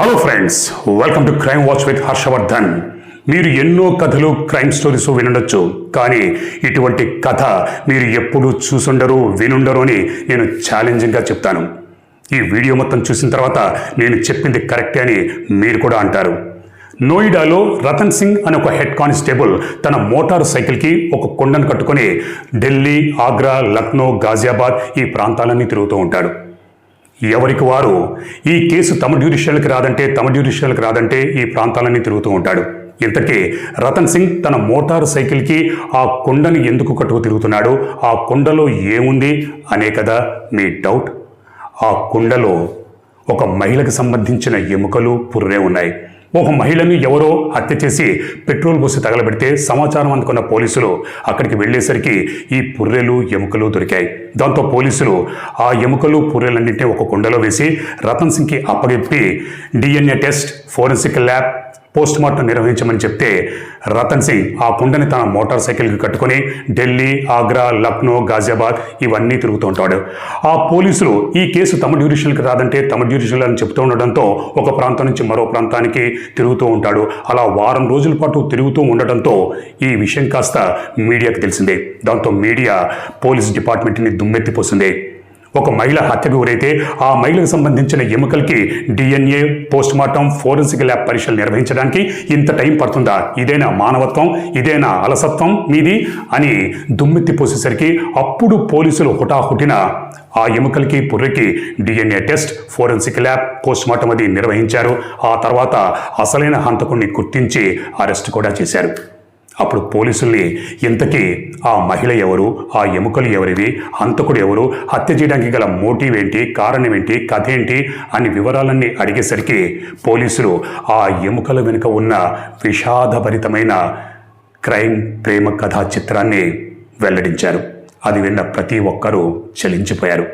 Hello friends welcome to crime watch with Harshavardhan మీరు ఎన్నో కథలు క్రైమ్ స్టోరీస్ వినుండొచ్చు. కానీ ఇటువంటి కథ మీరు ఎప్పుడు చూసుండరు వినుండరు అని నేను ఛాలెంజింగ్గా చెప్తాను. ఈ వీడియో మొత్తం చూసిన తర్వాత నేను చెప్పింది కరెక్టే అని మీరు కూడా అంటారు. నోయిడాలో రతన్ సింగ్ అనే ఒక హెడ్ కానిస్టేబుల్ తన మోటార్ సైకిల్కి ఒక కొండను కట్టుకొని ఢిల్లీ ఆగ్రా లక్నో గాజియాబాద్ ఈ ప్రాంతాలన్నీ తిరుగుతూ ఉంటాడు. ఎవరికి వారు ఈ కేసు తమ డ్యూరిషియల్కి రాదంటే తమ డ్యూరిషియల్కి రాదంటే ఈ ప్రాంతాలన్నీ తిరుగుతూ ఉంటాడు. ఇంతకీ రతన్ సింగ్ తన మోటార్ సైకిల్కి ఆ కొండని ఎందుకు కట్టుకు తిరుగుతున్నాడు? ఆ కొండలో ఏముంది? అనే కదా మీ డౌట్ ఆ కుండలో ఒక మహిళకు సంబంధించిన ఎముకలు పుర్రే ఉన్నాయి. ఒక మహిళను ఎవరో హత్య చేసి పెట్రోల్ పోసి తగలబెడితే సమాచారం అందుకున్న పోలీసులు అక్కడికి వెళ్ళేసరికి ఈ పుర్రెలు ఎముకలు దొరికాయి. దాంతో పోలీసులు ఆ ఎముకలు పుర్రెలన్నింటినీ ఒక కుండలో వేసి రతన్ సింగ్కి అప్పగెప్పి DNA test forensic lab post mortem నిర్వహించమని చెప్తే రతన్ సింగ్ ఆ కుండని తన మోటార్ సైకిల్కి కట్టుకొని ఢిల్లీ ఆగ్రా లక్నో గాజియాబాద్ ఇవన్నీ తిరుగుతూ ఉంటాడు. ఆ పోలీసులు ఈ కేసు తమ డ్యూరిషన్కి రాదంటే తమ డ్యూరిషన్లు అని చెప్తూ ఉండడంతో ఒక ప్రాంతం నుంచి మరో ప్రాంతానికి తిరుగుతూ ఉంటాడు. అలా వారం రోజుల పాటు తిరుగుతూ ఉండటంతో ఈ విషయం కాస్త మీడియాకి తెలిసిందే. దాంతో మీడియా పోలీస్ డిపార్ట్మెంట్ని దుమ్మెత్తిపోసింది. ఒక మహిళ హత్యకు గురైతే ఆ మహిళకు సంబంధించిన ఎముకలకి DNA post mortem forensic lab పరీక్షలు నిర్వహించడానికి ఇంత టైం పడుతుందా? ఇదేనా మానవత్వం? ఇదేనా అలసత్వం మీది? అని దుమ్మెత్తి పోసేసరికి అప్పుడు పోలీసులు హుటాహుటిన ఆ ఎముకలకి పుర్రెకి DNA test forensic lab post mortem అది నిర్వహించారు. ఆ తర్వాత అసలైన హంతకుణ్ణి గుర్తించి అరెస్ట్ కూడా చేశారు. అప్పుడు పోలీసుల్ని ఇంతకీ ఆ మహిళ ఎవరు ఆ ఎముకలు ఎవరివి హంతకుడు ఎవరు హత్య చేయడానికి గల మోటివ్ ఏంటి కారణం ఏంటి కథ ఏంటి అని వివరాలన్నీ అడిగేసరికి పోలీసులు ఆ ఎముకల వెనుక ఉన్న విషాదభరితమైన క్రైమ్ ప్రేమ కథా చిత్రాన్ని వెల్లడించారు. అది విన్న ప్రతి ఒక్కరూ చలించిపోయారు.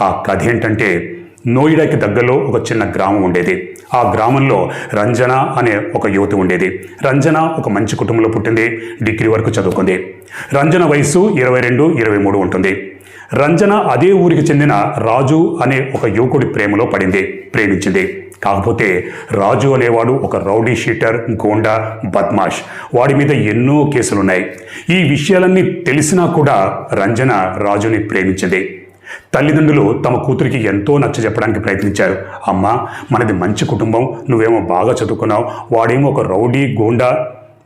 ఆ కథ ఏంటంటే నోయిడాకి దగ్గరలో ఒక చిన్న గ్రామం ఉండేది. ఆ గ్రామంలో రంజన అనే ఒక యువతి ఉండేది. రంజన ఒక మంచి కుటుంబంలో పుట్టింది. డిగ్రీ వరకు చదువుకుంది. రంజన వయసు ఇరవై రెండు ఇరవై మూడు ఉంటుంది. రంజన అదే ఊరికి చెందిన రాజు అనే ఒక యువకుడి ప్రేమలో పడింది ప్రేమించింది. కాకపోతే రాజు అనేవాడు ఒక రౌడీ షీటర్ గోండా బద్మాష్. వాడి మీద ఎన్నో కేసులున్నాయి. ఈ విషయాలన్నీ తెలిసినా కూడా రంజన రాజుని ప్రేమించింది. తల్లిదండ్రులు తమ కూతురికి ఎంతో నచ్చ చెప్పడానికి ప్రయత్నించారు. అమ్మ మనది మంచి కుటుంబం నువ్వేమో బాగా చదువుకున్నావు వాడేమో ఒక రౌడీ గోండా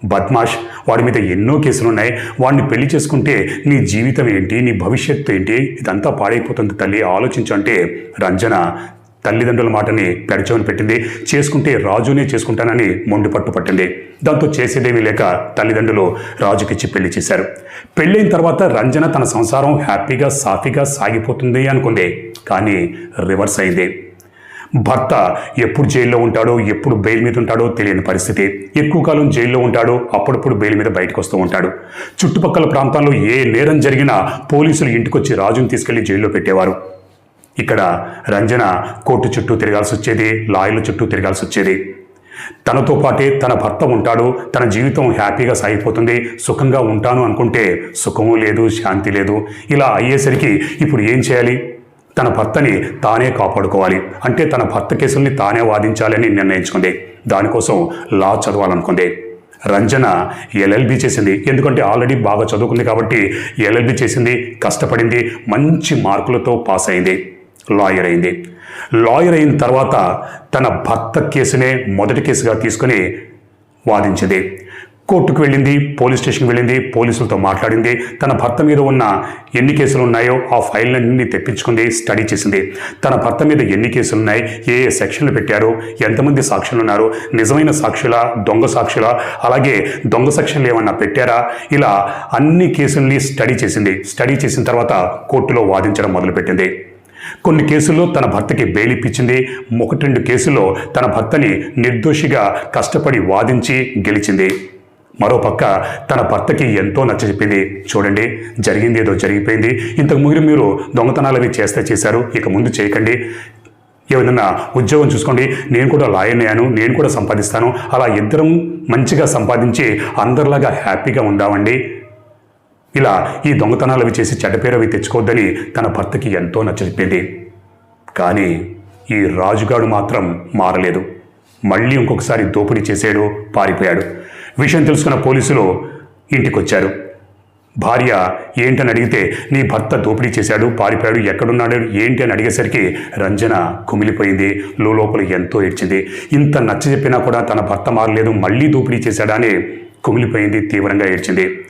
బద్మాష్ వాడి మీద ఎన్నో కేసులున్నాయి వాడిని పెళ్ళి చేసుకుంటే నీ జీవితం ఏంటి నీ భవిష్యత్తు ఏంటి ఇదంతా పాడైపోతుంది తల్లి ఆలోచించంటే రంజన తల్లిదండ్రుల మాటని పెడచవని పెట్టింది. చేసుకుంటే రాజునే చేసుకుంటానని మొండి పట్టు పట్టింది. దాంతో చేసేదేమీ లేక తల్లిదండ్రులు రాజుకిచ్చి పెళ్ళి చేశారు. పెళ్ళైన తర్వాత రంజన తన సంసారం హ్యాపీగా సాఫీగా సాగిపోతుంది అనుకుంది. కానీ రివర్స్ అయింది. భర్త ఎప్పుడు జైల్లో ఉంటాడో ఎప్పుడు బెయిల్ మీద ఉంటాడో తెలియని పరిస్థితి. ఎక్కువ కాలం జైల్లో ఉంటాడో అప్పుడప్పుడు బెయిల్ మీద బయటకు వస్తూ ఉంటాడు. చుట్టుపక్కల ప్రాంతాల్లో ఏ నేరం జరిగినా పోలీసులు ఇంటికొచ్చి రాజుని తీసుకెళ్ళి జైల్లో పెట్టేవారు. ఇక్కడ రంజన కోర్టు చుట్టూ తిరగాల్సి వచ్చేది లాయర్ల చుట్టూ తిరగాల్సి వచ్చేది. తనతో పాటే తన భర్త ఉంటాడు తన జీవితం హ్యాపీగా సాగిపోతుంది సుఖంగా ఉంటాను అనుకుంటే సుఖము లేదు శాంతి లేదు. ఇలా అయ్యేసరికి ఇప్పుడు ఏం చేయాలి? తన భర్తని తానే కాపాడుకోవాలి. అంటే తన భర్త కేసుల్ని తానే వాదించాలని నిర్ణయించుకుంది. దానికోసం లా చదవాలనుకుంది. రంజన ఎల్ఎల్బి చేసింది. ఎందుకంటే ఆల్రెడీ బాగా చదువుకుంది కాబట్టి ఎల్ఎల్బి చేసింది కష్టపడింది మంచి మార్కులతో పాస్ అయింది లాయర్ అయింది. లాయర్ అయిన తర్వాత తన భర్త కేసునే మొదటి కేసుగా తీసుకుని వాదించింది. కోర్టుకు వెళ్ళింది పోలీస్ స్టేషన్కి వెళ్ళింది పోలీసులతో మాట్లాడింది. తన భర్త మీద ఉన్న ఎన్ని కేసులు ఉన్నాయో ఆ ఫైళ్ళన్నీ తెప్పించుకుంది స్టడీ చేసింది. తన భర్త మీద ఎన్ని కేసులు ఉన్నాయి ఏ ఏ సెక్షన్లు పెట్టారు ఎంతమంది సాక్షులు ఉన్నారు నిజమైన సాక్షుల దొంగ సాక్షుల అలాగే దొంగ సెక్షన్లు ఏమన్నా పెట్టారా? ఇలా అన్ని కేసుల్ని స్టడీ చేసింది. స్టడీ చేసిన తర్వాత కోర్టులో వాదించడం మొదలుపెట్టింది. కొన్ని కేసుల్లో తన భర్తకి బెయిలిప్పించింది ఒకటి రెండు కేసుల్లో తన భర్తని నిర్దోషిగా కష్టపడి వాదించి గెలిచింది. మరోపక్క తన భర్తకి ఎంతో నచ్చచెప్పింది చూడండి జరిగింది ఏదో జరిగిపోయింది. ఇంతకు ముందు మీరు దొంగతనాలు అవి చేస్తే చేశారు. ఇక ముందు చేయకండి. ఏమైనా ఉద్యోగం చూసుకోండి. నేను కూడా లాయర్ అయ్యాను. నేను కూడా సంపాదిస్తాను. అలా ఇద్దరం మంచిగా సంపాదించి అందరిలాగా హ్యాపీగా ఉందామండి. ఇలా ఈ దొంగతనాలు అవి చేసి చెడ్డ పేరు అవి తెచ్చుకోవద్దని తన భర్తకి ఎంతో నచ్చచెప్పింది కానీ ఈ రాజుగాడు మాత్రం మారలేదు. మళ్ళీ ఇంకొకసారి దోపిడీ చేశాడు పారిపోయాడు. విషయం తెలుసుకున్న పోలీసులు ఇంటికొచ్చారు. భార్య ఏంటని అడిగితే నీ భర్త దోపిడీ చేశాడు పారిపోయాడు ఎక్కడున్నాడు ఏంటి అని అడిగేసరికి రంజన కుమిలిపోయింది లోపల ఎంతో ఏడ్చింది. ఇంత నచ్చ చెప్పినా కూడా తన భర్త మారలేదు మళ్ళీ దోపిడీ చేశాడా అని కుమిలిపోయింది తీవ్రంగా ఏడ్చింది.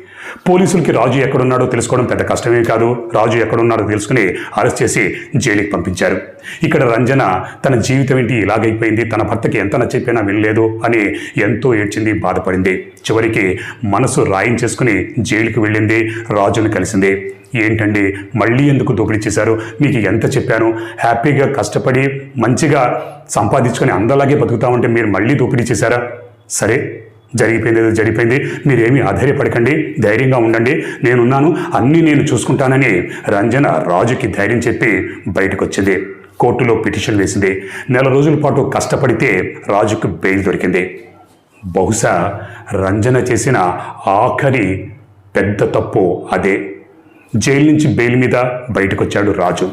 పోలీసులకి రాజు ఎక్కడున్నాడో తెలుసుకోవడం పెద్ద కష్టమే కాదు. రాజు ఎక్కడున్నాడో తెలుసుకుని అరెస్ట్ చేసి జైలుకి పంపించారు. ఇక్కడ రంజన తన జీవితం ఏంటి ఇలాగైపోయింది తన భర్తకి ఎంత నచ్చిపోయినా వినలేదు అని ఎంతో ఏడ్చింది బాధపడింది. చివరికి మనసు రాయించేసుకుని జైలుకి వెళ్ళింది రాజుని కలిసింది. ఏంటండి మళ్ళీ ఎందుకు దోపిడీ చేశారు? మీకు ఎంత చెప్పాను? హ్యాపీగా కష్టపడి మంచిగా సంపాదించుకొని అందరిలాగే బతుకుతామంటే మీరు మళ్ళీ దోపిడీ చేశారా? సరే జరిగిపోయింది ఏదో జరిగిపోయింది. మీరేమీ ఆధైర్యపడకండి ధైర్యంగా ఉండండి. నేనున్నాను అన్నీ నేను చూసుకుంటానని రంజన రాజుకి ధైర్యం చెప్పి బయటకు వచ్చింది కోర్టులో పిటిషన్ వేసింది. నెల రోజుల పాటు కష్టపడితే రాజుకు బెయిల్ దొరికింది. బహుశా రంజన చేసిన ఆఖరి పెద్ద తప్పు అదే. జైలు నుంచి బెయిల్ మీద బయటకొచ్చాడు రాజు.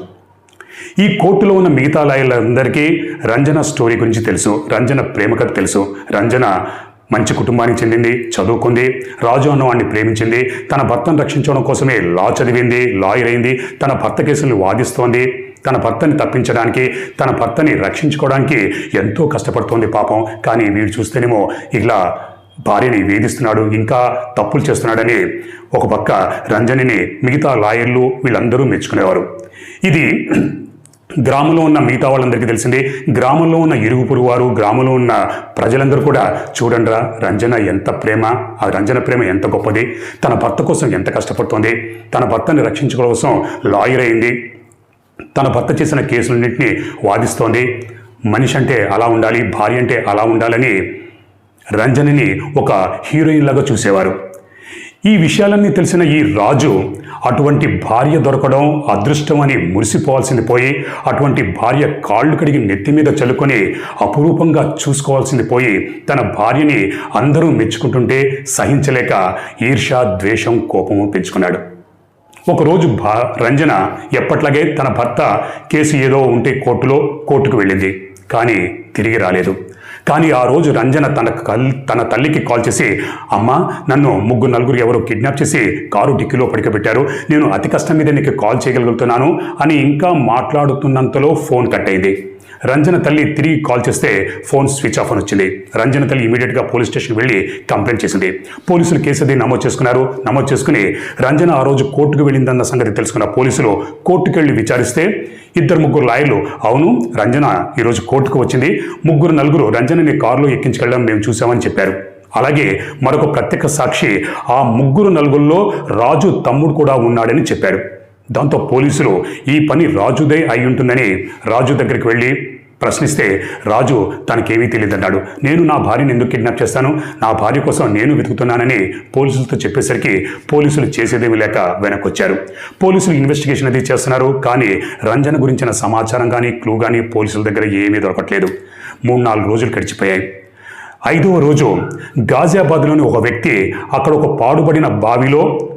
ఈ కోర్టులో ఉన్న మిగతా లాయర్లందరికీ రంజన స్టోరీ గురించి తెలుసు రంజన ప్రేమ కథ తెలుసు రంజన మంచి కుటుంబానికి చెందింది చదువుకుంది రాజు అన్నవాడిని ప్రేమించింది తన భర్తను రక్షించడం కోసమే లా చదివింది లాయర్ అయింది తన భర్త కేసులు వాదిస్తోంది తన భర్తని తప్పించడానికి తన భర్తని రక్షించుకోవడానికి ఎంతో కష్టపడుతోంది పాపం. కానీ వీడు చూస్తేనేమో ఇలా భార్యని వేధిస్తున్నాడు ఇంకా తప్పులు చేస్తున్నాడని ఒక పక్క రంజనిని మిగతా లాయర్లు వీళ్ళందరూ మెచ్చుకునేవారు. ఇది గ్రామంలో ఉన్న మిగతా వాళ్ళందరికీ తెలిసింది గ్రామంలో ఉన్న ఇరుగు పొరుగు వారు గ్రామంలో ఉన్న ప్రజలందరూ కూడా చూడండిరా రంజన ఎంత ప్రేమ ఆ రంజన ప్రేమ ఎంత గొప్పది. తన భర్త కోసం ఎంత కష్టపడుతోంది తన భర్తని రక్షించుకోవడం కోసం లాయర్ అయింది తన భర్త చేసిన కేసులన్నింటినీ వాదిస్తోంది. మనిషి అంటే అలా ఉండాలి భార్య అంటే అలా ఉండాలని రంజనిని ఒక హీరోయిన్ లాగా చూసేవారు. ఈ విషయాలన్నీ తెలిసిన ఈ రాజు అటువంటి భార్య దొరకడం అదృష్టం అని మురిసిపోవాల్సింది పోయి అటువంటి భార్య కాళ్ళు కడిగి నెత్తి మీద చల్లుకొని అపురూపంగా చూసుకోవాల్సింది పోయి తన భార్యని అందరూ మెచ్చుకుంటుంటే సహించలేక ఈర్ష ద్వేషం కోపము పెంచుకున్నాడు. ఒకరోజు భా రంజన ఎప్పట్లాగే తన భర్త కేసు ఏదో ఉంటే కోర్టులో కోర్టుకు వెళ్ళింది. కానీ తిరిగి రాలేదు. కానీ ఆ రోజు రంజన తన కల్ తన తల్లికి కాల్ చేసి అమ్మ నన్ను ముగ్గురు నలుగురు ఎవరో కిడ్నాప్ చేసి కారు డిక్కీలో పడికబెట్టారు. నేను అతి కష్టం మీద నీకు కాల్ చేయగలుగుతున్నాను అని ఇంకా మాట్లాడుతున్నంతలో ఫోన్ కట్ అయింది. రంజన తల్లి తిరిగి కాల్ చేస్తే ఫోన్ స్విచ్ ఆఫ్ అని వచ్చింది. రంజన తల్లి ఇమీడియట్గా పోలీస్ స్టేషన్ వెళ్ళి కంప్లైంట్ చేసింది. పోలీసులు కేసు అది నమోదు చేసుకున్నారు. నమోదు చేసుకుని రంజన ఆ రోజు కోర్టుకు వెళ్ళిందన్న సంగతి తెలుసుకున్న పోలీసులు కోర్టుకు వెళ్ళి విచారిస్తే ఇద్దరు ముగ్గురు లాయర్లు అవును రంజన ఈరోజు కోర్టుకు వచ్చింది. ముగ్గురు నలుగురు రంజనని కారులో ఎక్కించుకెళ్ళడం మేము చూసామని చెప్పారు. అలాగే మరొక ప్రత్యక్ష సాక్షి ఆ ముగ్గురు నలుగురిలో రాజు తమ్ముడు కూడా ఉన్నాడని చెప్పారు. దాంతో పోలీసులు ఈ పని రాజుదే అయి ఉంటుందని రాజు దగ్గరికి వెళ్ళి ప్రశ్నిస్తే రాజు తనకేమీ తెలియదన్నాడు నేను నా భార్యను ఎందుకు కిడ్నాప్ చేస్తాను? నా భార్య కోసం నేను వెతుకుతున్నానని పోలీసులతో చెప్పేసరికి పోలీసులు చేసేదేమీ లేక వెనక్కొచ్చారు. పోలీసులు ఇన్వెస్టిగేషన్ అది చేస్తున్నారు కానీ రంజన గురించిన సమాచారం కానీ క్లూ కానీ పోలీసుల దగ్గర ఏమీ దొరకట్లేదు. మూడు నాలుగు రోజులు గడిచిపోయాయి. ఐదవ రోజు గాజియాబాద్లోని ఒక వ్యక్తి అక్కడ ఒక పాడుబడిన బావిలో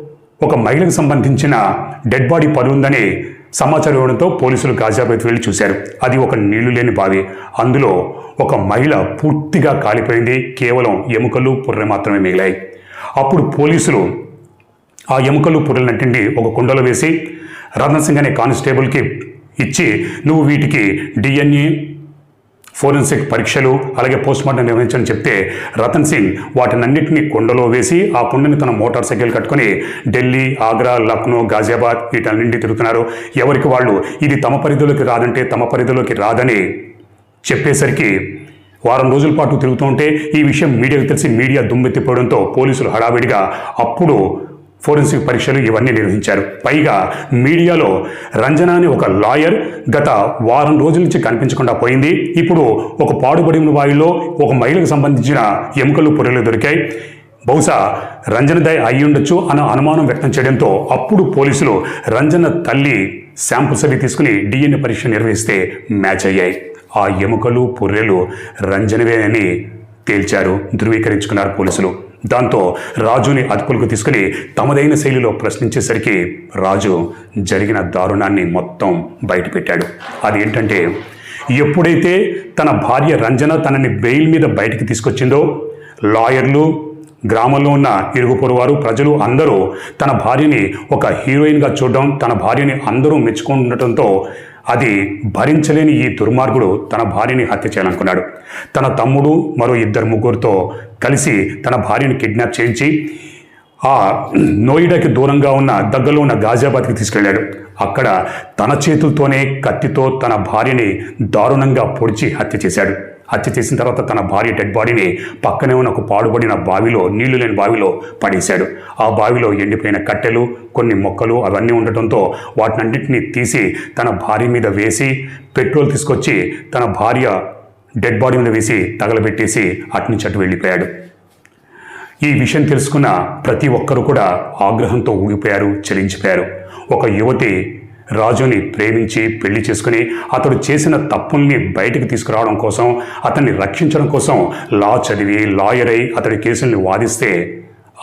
ఒక మహిళకు సంబంధించిన డెడ్ బాడీ పడి ఉందని సమాచారం ఇవ్వడంతో పోలీసులు గాజియాబాద్ వెళ్ళి చూశారు. అది ఒక నీళ్ళు లేని బావి. అందులో ఒక మహిళ పూర్తిగా కాలిపోయింది. కేవలం ఎముకలు పుర్రె మాత్రమే మిగిలాయి. అప్పుడు పోలీసులు ఆ ఎముకలు పుర్రెలన్నింటినీ ఒక కుండలో వేసి రతన్ సింగ్ అనే కానిస్టేబుల్కి ఇచ్చి నువ్వు వీటికి డిఎన్ఏ ఫోరెన్సిక్ పరీక్షలు అలాగే పోస్ట్మార్టం నిర్వహించని చెప్తే రతన్ సింగ్ వాటినన్నింటినీ కుండలో వేసి ఆ కుండని తన మోటార్ సైకిల్ కట్టుకొని ఢిల్లీ ఆగ్రా లక్నో గాజియాబాద్ వీటన్నింటి తిరుగుతున్నారు. ఎవరికి వాళ్ళు? ఇది తమ పరిధిలోకి రాదంటే తమ పరిధిలోకి రాదని చెప్పేసరికి వారం రోజుల పాటు తిరుగుతుంటే ఈ విషయం మీడియాకు తెలిసి మీడియా దుమ్మెత్తిపోవడంతో పోలీసులు హడావిడిగా అప్పుడు ఫోరెన్సిక్ పరీక్షలు ఇవన్నీ నిర్వహించారు. పైగా మీడియాలో రంజన అనే ఒక లాయర్ గత వారం రోజుల నుంచి కనిపించకుండా పోయింది. ఇప్పుడు ఒక పాడుబడిన వాయిలో ఒక మహిళకు సంబంధించిన ఎముకలు పొరలు దొరికాయి. బహుశా రంజనదయ్ అయి ఉండొచ్చు అన్న అనుమానం వ్యక్తం చేయడంతో అప్పుడు పోలీసులు రంజన తల్లి శాంపుల్స్ అవి తీసుకుని డిఎన్ఏ పరీక్ష నిర్వహిస్తే మ్యాచ్ అయ్యాయి. ఆ ఎముకలు పొర్రెలు రంజనవే అని తేల్చారు ధృవీకరించుకున్నారు పోలీసులు. దాంతో రాజుని అదుపులకు తీసుకుని తమదైన శైలిలో ప్రశ్నించేసరికి రాజు జరిగిన దారుణాన్ని మొత్తం బయటపెట్టాడు. ఏంటంటే ఎప్పుడైతే తన భార్య రంజన తనని బెయిల్ మీద బయటికి తీసుకొచ్చిందో లాయర్లు గ్రామంలో ఉన్న ఇరుగు పొరువారు ప్రజలు అందరూ తన భార్యని ఒక హీరోయిన్గా చూడడం తన భార్యని అందరూ మెచ్చుకొని ఉండటంతో అది భరించలేని ఈ దుర్మార్గుడు తన భార్యని హత్య చేయాలనుకున్నాడు. తన తమ్ముడు మరో ఇద్దరు ముగ్గురితో కలిసి తన భార్యని కిడ్నాప్ చేయించి ఆ నోయిడాకి దూరంగా ఉన్న దగ్గరలో ఉన్న గాజియాబాద్కి తీసుకెళ్ళాడు. అక్కడ తన చేతులతోనే కత్తితో తన భార్యని దారుణంగా పొడిచి హత్య చేశాడు. హత్య చేసిన తర్వాత తన భార్య డెడ్ బాడీని పక్కనే ఉన్న ఒక పాడుబడిన బావిలో నీళ్ళు లేని బావిలో పడేశాడు. ఆ బావిలో ఎండిపోయిన కట్టెలు కొన్ని మొక్కలు అవన్నీ ఉండటంతో వాటినన్నింటినీ తీసి తన భార్య మీద వేసి పెట్రోల్ తీసుకొచ్చి తన భార్య డెడ్ బాడీ మీద వేసి తగలబెట్టేసి అటు అటు వెళ్ళిపోయాడు. ఈ విషయం తెలుసుకున్న ప్రతి ఒక్కరూ కూడా ఆగ్రహంతో ఊగిపోయారు చెలించిపోయారు. ఒక యువతి రాజుని ప్రేమించి పెళ్ళి చేసుకుని అతడు చేసిన తప్పుల్ని బయటికి తీసుకురావడం కోసం అతన్ని రక్షించడం కోసం లా చదివి లాయర్ అయి అతడి కేసుల్ని వాదిస్తే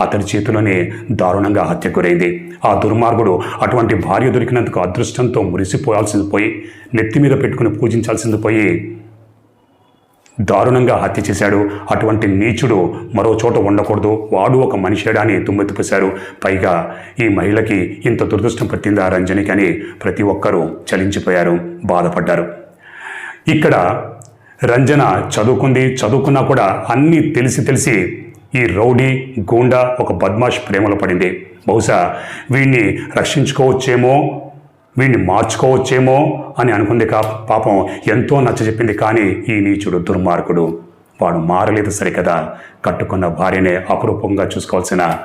అతడి చేతిలోనే దారుణంగా హత్య గురైంది. ఆ దుర్మార్గుడు అటువంటి భార్య దొరికినందుకు అదృష్టంతో మురిసిపోయాల్సింది పోయి నెత్తి మీద పెట్టుకుని పూజించాల్సింది పోయి దారుణంగా హత్య చేశాడు. అటువంటి నీచుడు మరో చోట ఉండకూడదు. వాడు ఒక మనిషేడా అని తుమ్మెత్తిపోశారు పైగా ఈ మహిళకి ఇంత దురదృష్టం పట్టిందా రంజనికి అని ప్రతి ఒక్కరూ చలించిపోయారు బాధపడ్డారు. ఇక్కడ రంజన చదువుకుంది. చదువుకున్నా కూడా అన్నీ తెలిసి తెలిసి ఈ రౌడీ గూండా ఒక బద్మాష్ ప్రేమలో పడింది. బహుశా వీణ్ణి రక్షించుకోవచ్చేమో వీడిని మార్చుకోవచ్చేమో అని అనుకుంది కా పాపం ఎంతో నచ్చ చెప్పింది కానీ ఈ నీచుడు దుర్మార్గుడు. వాడు మారలేదు సరికదా. కట్టుకున్న భార్యనే అపురూపంగా చూసుకోవాల్సిన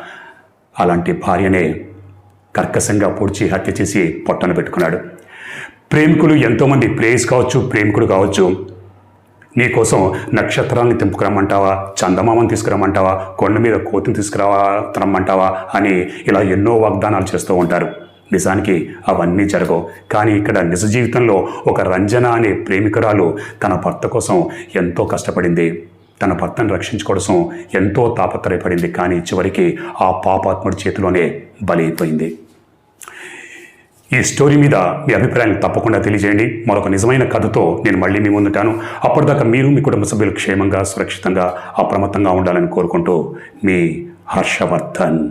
అలాంటి భార్యనే కర్కశంగా పొడిచి హత్య చేసి పొట్టను పెట్టుకున్నాడు. ప్రేమికులు ఎంతోమంది ప్రేయస్ కావచ్చు ప్రేమికుడు కావచ్చు. నీకోసం నక్షత్రాన్ని తెంపుకురమ్మంటావా చందమామని తీసుకురమ్మంటావా కొండ మీద కోతిని తీసుకురావా రమ్మంటావా అని ఇలా ఎన్నో వాగ్దానాలు చేస్తూ ఉంటారు. నిజానికి అవన్నీ జరగవు. కానీ ఇక్కడ నిజ జీవితంలో ఒక రంజన అనే ప్రేమికురాలు తన భర్త కోసం ఎంతో కష్టపడింది. తన భర్తను రక్షించుకోవడం ఎంతో తాపత్రయపడింది. కానీ చివరికి ఆ పాపాత్ముడి చేతిలోనే బలైపోయింది. ఈ స్టోరీ మీద మీ అభిప్రాయాన్ని తప్పకుండా తెలియజేయండి. మరొక నిజమైన కథతో నేను మళ్ళీ మీ ముందుంటాను. అప్పటిదాకా మీరు మీ కుటుంబ సభ్యులు క్షేమంగా సురక్షితంగా అప్రమత్తంగా ఉండాలని కోరుకుంటూ మీ హర్షవర్ధన్.